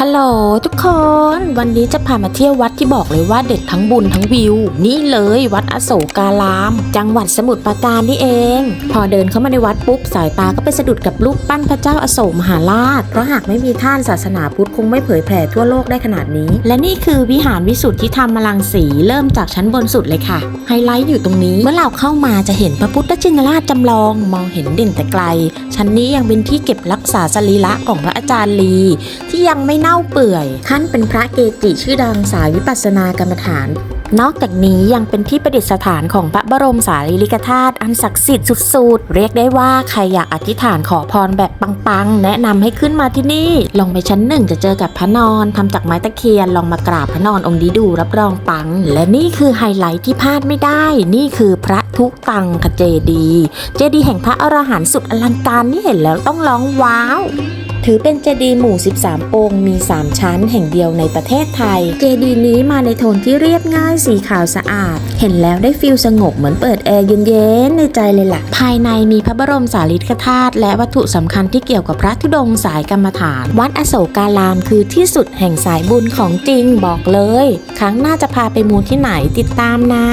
ฮัลโหลทุกคน วันนี้จะพามาเที่ยววัดที่บอกเลยว่าเด็ดทั้งบุญทั้งวิว นี่เลยวัดอโศการาม จังหวัดสมุทรปราการนี่เอง พอเดินเข้ามาในวัดปุ๊บสายตาก็ไปสะดุดกับรูปปั้นพระเจ้าอโศกมหาราช เพราะหากไม่มีท่านศาสนาพุทธคงไม่เผยแผ่ทั่วโลกได้ขนาดนี้ และนี่คือวิหารวิสุทธิธรรมลังสีเริ่มจากชั้นบนสุดเลยค่ะ ไฮไลท์อยู่ตรงนี้เมื่อเราเข้ามาจะเห็นพระพุทธชินราชจำลอง มองเห็นเด่นแต่ไกล ชั้นนี้ยังเป็นที่เก็บรักษาสรีระของพระอาจารย์ลี ที่ยังไม่เน่าเปื่อย ท่านเป็นพระเกจิชื่อดังสายวิปัสสนากรรมฐาน นอกจากนี้ยังเป็นที่ประดิษฐานของพระบรมสารีริกธาตุอันศักดิ์สิทธิ์สุดๆ เรียกได้ว่าใครอยากอธิษฐานขอพรแบบปังๆ แนะนำให้ขึ้นมาที่นี่ ลงไปชั้นหนึ่งจะเจอกับพระนอนทำจากไม้ตะเคียน ลองมากราบพระนอนองค์นี้ดูรับรองปัง และนี่คือไฮไลท์ที่พลาดไม่ได้ นี่คือพระทุกตังคเจดี เจดีย์แห่งพระอรหันต์สุดอลังการนี่เห็นแล้วต้องร้องว้าว ถือเป็นเจดีย์หมู่ 13 องค์ มี 3 ชั้นแห่งเดียวในประเทศไทย เจดีย์นี้มาในโทนที่เรียบง่ายสีขาวสะอาด เห็นแล้วได้ฟิลสงบเหมือนเปิดแอร์เย็นๆในใจเลยล่ะ ภายในมีพระบรมสารีริกธาตุและวัตถุสำคัญที่เกี่ยวกับพระธุดงสายกรรมฐาน วัดอโศการามคือที่สุดแห่งสายบุญของจริงบอกเลย ครั้งหน้าจะพาไปมูที่ไหนติดตามนะ